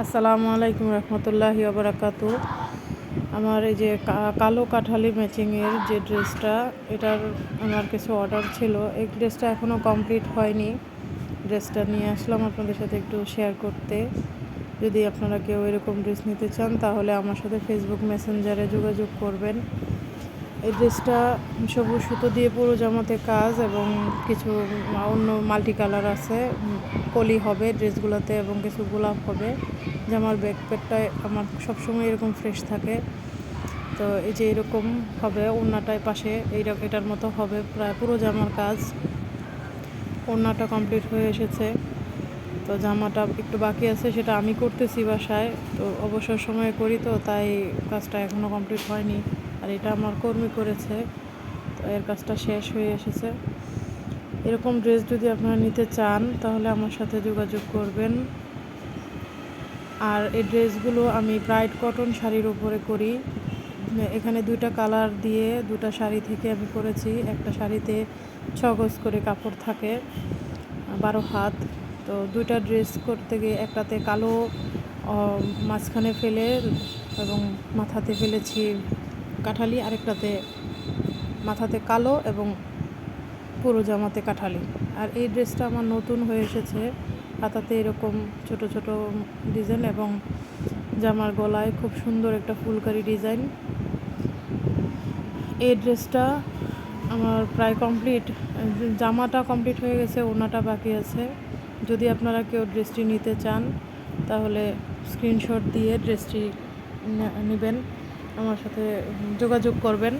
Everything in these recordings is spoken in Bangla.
আসসালামু আলাইকুম রহমতুল্লাহি বারাকাতু। আমার এই যে কালো কাঠালি ম্যাচিংয়ের যে ড্রেসটা, এটার আমার কিছু অর্ডার ছিল। এই ড্রেসটা এখনও কমপ্লিট হয়নি। ড্রেসটা নিয়ে আসলাম আপনাদের সাথে একটু শেয়ার করতে। যদি আপনারা কেউ এরকম ড্রেস নিতে চান, তাহলে আমার সাথে ফেসবুক মেসেঞ্জারে যোগাযোগ করবেন। এই ড্রেসটা সবুজ সুতো দিয়ে পুরো জামাতে কাজ এবং কিছু অন্য মাল্টি কালার আছে কলি হবে ড্রেসগুলোতে এবং কিছু গোলাপ হবে। জামার ব্যাক প্যাকটায় আমার সবসময় এরকম ফ্রেশ থাকে। তো এই যে এরকম হবে, ওড়নাটায় পাশে এইটা এটার মতো হবে, প্রায় পুরো জামার কাজ। ওড়নাটা কমপ্লিট হয়ে এসেছে। তো জামাটা একটু বাকি আছে, সেটা আমি করতেছি বাসায়। তো অবসর সময়ে করি তো, তাই কাজটা এখনও কমপ্লিট হয়নি। আর এটা আমার কর্মী করেছে, তো এর কাজটা শেষ হয়ে এসেছে। এরকম ড্রেস যদি আপনারা নিতে চান, তাহলে আমার সাথে যোগাযোগ করবেন। আর এই ড্রেসগুলো আমি ব্রাইট কটন শাড়ির উপরে করি। এখানে দুইটা কালার দিয়ে দুটা শাড়ি থেকে আমি করেছি। একটা শাড়িতে ছ গজ করে কাপড় থাকে, বারো হাত। তো দুইটা ড্রেস করতে গিয়ে একটাতে কালো মাঝখানে ফেলে এবং মাথাতে ফেলেছি কাঠালি, আরেকটাতে মাথাতে কালো এবং পুরো জামাতে কাঠালি। আর এই ড্রেসটা আমার নতুন হয়ে এসেছে। হাতাতে এরকম ছোট ছোট ডিজাইন এবং জামার গলায় খুব সুন্দর একটা ফুলকারি ডিজাইন। এই ড্রেসটা আমার প্রায় কমপ্লিট, জামাটা কমপ্লিট হয়ে গেছে, ওনাটা বাকি আছে। যদি আপনারা কেউ ড্রেসটি নিতে চান, তাহলে স্ক্রিনশট দিয়ে ড্রেসটি নেবেন। আমার সাথে যোগাযোগ করবেন।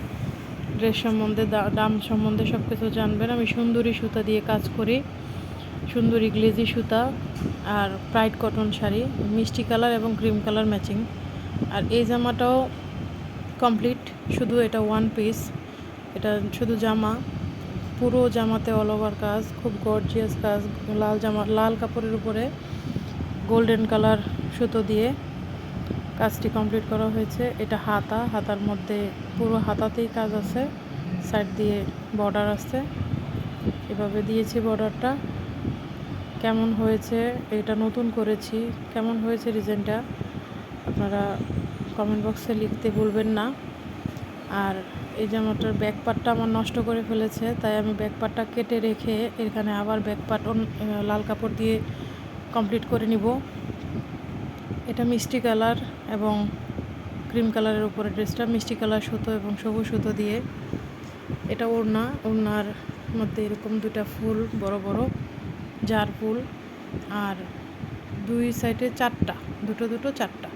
ড্রেস সম্বন্ধে দাম সম্বন্ধে সব কিছু জানবেন। আমি সুন্দরী সুতা দিয়ে কাজ করি। সুন্দরী গ্লেজি সুতা আর প্রাইড কটন শাড়ি, মিষ্টি কালার এবং ক্রিম কালার ম্যাচিং আর এই জামাটাও কমপ্লিট শুধু এটা ওয়ান পিস এটা শুধু জামা, পুরো জামাতে অল ওভার কাজ, খুব গর্জিয়াস কাজ, লাল জামা, লাল কাপড়ের উপরে গোল্ডেন কালার সুতো দিয়ে কাজটি কমপ্লিট করা হয়েছে। এটা হাতা, হাতার মধ্যে পুরো হাতাতেই কাজ আছে সাইড দিয়ে বর্ডার আছে। এভাবে দিয়েছি বর্ডারটা কেমন হয়েছে? এটা নতুন করেছি। কেমন হয়েছে ডিজাইনটা আপনারা কমেন্ট বক্সে লিখতে ভুলবেন না। আর এই জামাটার ব্যাক পার্টটা আমার নষ্ট করে ফেলেছে, তাই আমি ব্যাক পার্টটা কেটে রেখে এখানে আবার ব্যাক পার্ট লাল কাপড় দিয়ে কমপ্লিট করে নিব। এটা মিষ্টি কালার এবং ক্রিম কালারের উপরে ড্রেসটা, মিষ্টি কালার সুতো এবং সবুজ সুতো দিয়ে। এটা ওড়না। ওড়নার মধ্যে এরকম দুটা ফুল, বড় বড়। জার ফুল আর দুই সাইডে চারটা, দুটো দুটো চারটা।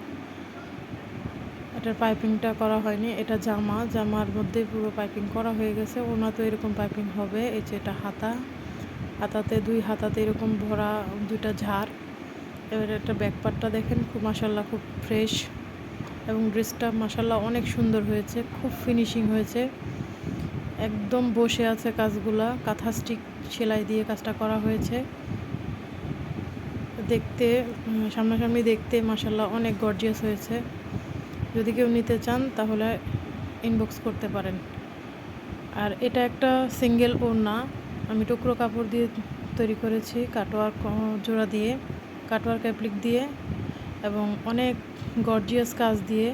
এটার পাইপিংটা করা হয়নি, এটা জামা, জামার মধ্যে পুরো পাইপিং করা হয়ে গেছে। ওনা তো এরকম পাইপিং হবে, এই যে এটা হাতা। হাতাতে, দুই হাতাতে এরকম ভরা দুইটা ঝাড়। এবার একটা ব্যাকপার্টটা দেখেন, খুব মাসাল্লাহ খুব ফ্রেশ। এবং ড্রেসটা মাসাল্লাহ অনেক সুন্দর হয়েছে, খুব ফিনিশিং হয়েছে। একদম বসে আছে কাজগুলা, কাঁথা স্টিক সেলাই দিয়ে কাজটা করা হয়েছে। দেখতে সামনাসামনি দেখতে মাসাল্লাহ অনেক গর্জিয়াস হয়েছে। যদি কেউ নিতে চান তাহলে ইনবক্স করতে পারেন। আর এটা একটা সিঙ্গেল ওড়না। আমি টুকরো কাপড় দিয়ে তৈরি করেছি কাটোয়ার জোড়া দিয়ে কাটোয়ার ক্যাপ্লিক দিয়ে এবং অনেক গর্জিয়াস কাজ দিয়ে।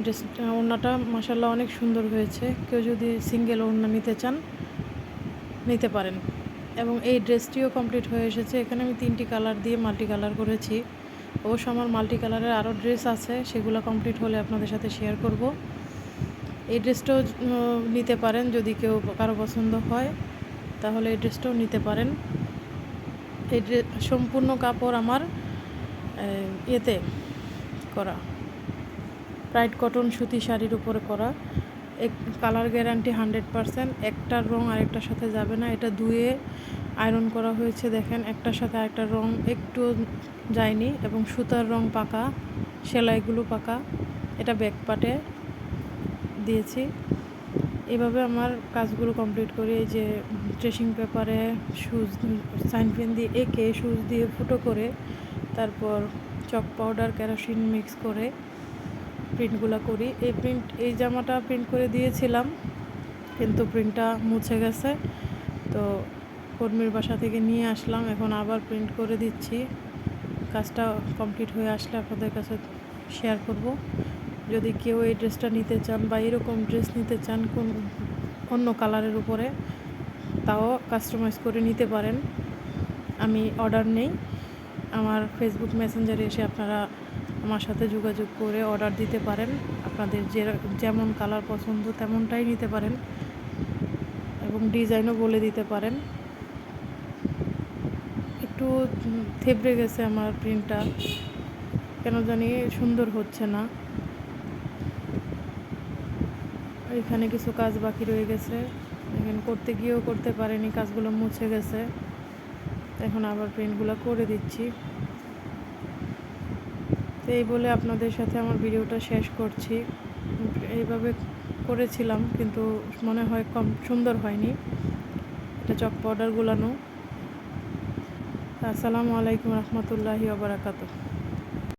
ড্রেস ওড়নাটা মাসাল্লাহ অনেক সুন্দর হয়েছে। কেউ যদি সিঙ্গেল ওড়না নিতে চান, নিতে পারেন। এবং এই ড্রেসটিও কমপ্লিট হয়ে এসেছে। এখানে আমি তিনটি কালার দিয়ে মাল্টি কালার করেছি। অবশ্য আমার মাল্টি কালারের আরও ড্রেস আছে, সেগুলো কমপ্লিট হলে আপনাদের সাথে শেয়ার করব। এই ড্রেসটাও নিতে পারেন যদি কেউ কারও পছন্দ হয়, তাহলে এই ড্রেসটাও নিতে পারেন। এই ড্রেস সম্পূর্ণ কাপড় আমার ইয়েতে করা। প্রাইড কটন সুতি শাড়ির উপরে করা এক কালার গ্যারান্টি হান্ড্রেড পারসেন্ট একটার রং আরেকটার সাথে যাবে না। এটা ধুয়ে আয়রন করা হয়েছে, দেখেন। একটার সাথে আরেকটার রং একটু যায়নি এবং সুতার রং পাকা, সেলাইগুলো পাকা। এটা ব্যাক পাটে দিয়েছি। এভাবে আমার কাজগুলো কমপ্লিট করি। এই যে ড্রেসিং পেপারে সুজ সাইন পেন দিয়ে এঁকে সুজ দিয়ে ফুটো করে, তারপর চক পাউডার কেরোসিন মিক্স করে প্রিন্টগুলো করি। এই প্রিন্ট এই জামাটা প্রিন্ট করে দিয়েছিলাম, কিন্তু প্রিন্টটা মুছে গেছে। তো কর্মীর বাসা থেকে নিয়ে আসলাম, এখন আবার প্রিন্ট করে দিচ্ছি। কাজটা কমপ্লিট হয়ে আসলে আপনাদের কাছে শেয়ার করব। যদি কেউ এই ড্রেসটা নিতে চান বা এরকম ড্রেস নিতে চান কোন, অন্য কালারের উপরে, তাও কাস্টমাইজ করে নিতে পারেন। আমি অর্ডার নেই। আমার ফেসবুক মেসেঞ্জারে এসে আপনারা আমার সাথে যোগাযোগ করে অর্ডার দিতে পারেন। আপনাদের যে যেমন কালার পছন্দ তেমনটাই নিতে পারেন এবং ডিজাইনও বলে দিতে পারেন। একটু থেবড়ে গেছে আমার প্রিন্টটা কেন জানি সুন্দর হচ্ছে না। এখানে কিছু কাজ বাকি রয়ে গেছে। এখানে করতে গিয়েও করতে পারেনি, কাজগুলো মুছে গেছে। এখন আবার প্রিন্টগুলো করে দিচ্ছি। তো এই বলে আপনাদের সাথে আমার ভিডিওটা শেষ করছি। এইভাবে করেছিলাম, কিন্তু মনে হয় কম সুন্দর হয়নি। এটা চক পাউডার গুলানো। আসসালামু আলাইকুম রহমতুল্লাহি ওবরাকাতুহ